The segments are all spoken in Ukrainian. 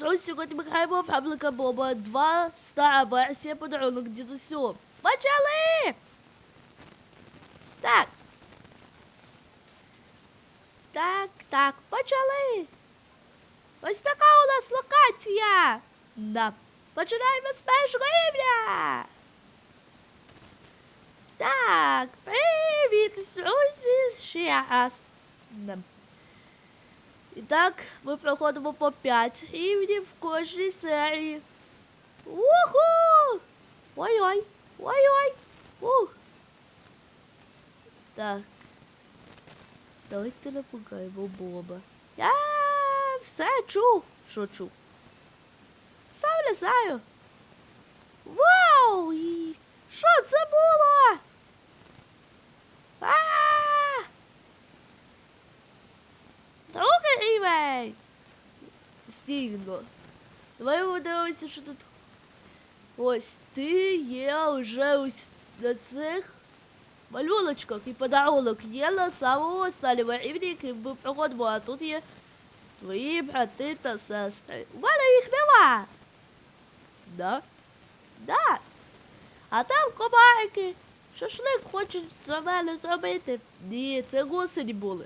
Ось сьогодні ми граємо в Фабрика Боба 2 стара версія подарунок дідусю. Почали! Так. Так, так, почали. Ось така у нас локація. Да. Починаємо з першого рівня. Так, привіт, друзі, ще раз. Да. І так, ми проходимо по 5 рівнів в кожній серії. Уху! Ой-ой! Ой-ой! Ух! Так. Давайте напугаємо Боба. Я все чув. Що чув? Сам не. Вау! Що це було? А! Другий рівень! Стігно. Давай подивимося, що тут. Ось ти є вже ось на цих малюночках і подарунок є на самому останньому рівні, який ми проходимо, а тут є твої брати та сестри. У мене їх нема. Да? Да. А там комарики. Шашлик хочуть за мене зробити. Ні, це гусені були.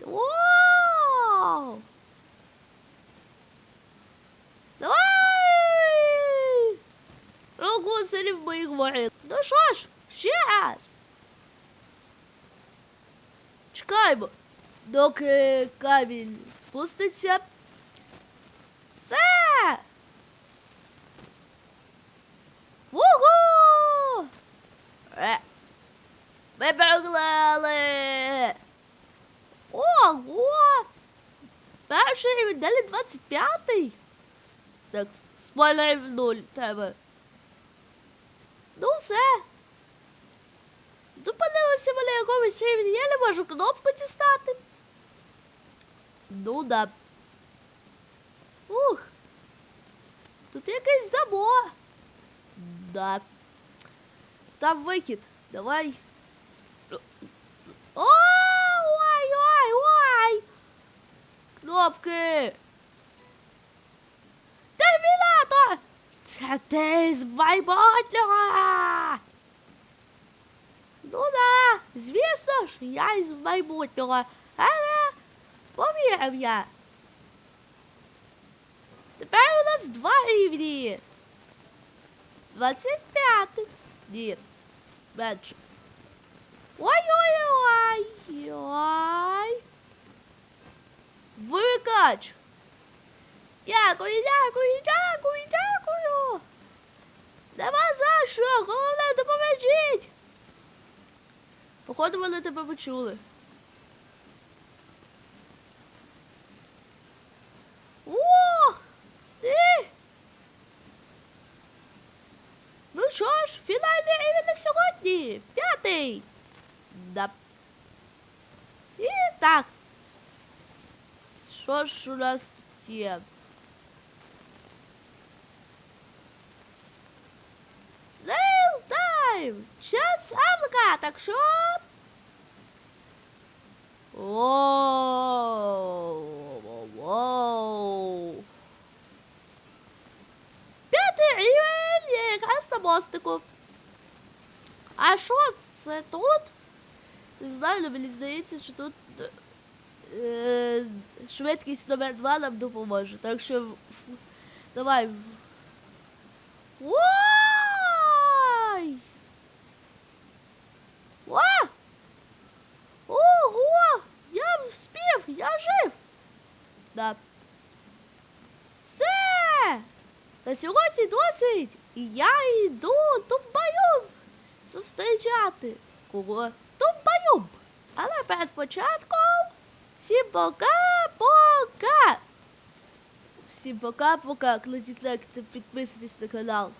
Вау! Руку селів моїх воріт. Ну що ж, ще раз. Чекаємо, доки камінь спуститься. Все! Вугу! Е, Ми проглали! Ого! Перший рівень, далі 25-й. Так, спойлерів нуль треба. Ну все. Зупинилися ми на якомусь рівні, я не можу кнопку дістати. Ну да. Ух. Тут якийсь забор. Да. Там викид. Давай. Майбутнього! Ну да, звісно ж, я із майбутнього, але повірив я. Тепер у нас два рівні. 25. Ні. Менше. Ой-ой-ой-ой. Викач. Дякую, дякую, дякую. Нема за що, головне допоможіть. Походу, вони тебе почули. Ох! Ти! Ну що ж, фінальний рівень на сьогодні. П'ятий. Да. І так. Що ж у нас тут є? Time! Час равлика, так що... Воу, воу. П'ятий рівень якраз на мостику. А що це тут? Не знаю, але мені здається, що тут е, швидкість номер 2 нам допоможе. Так що давай. в- Ой! О! Ого! Я вспів! Я жив! Да. Все! На сьогодні досить! І я йду тумбаю зустрічати. Кого? Тумбаю! Але перед початком всім пока-пока! Всім пока-пока! Кладіть лайк та підписуйтесь на канал.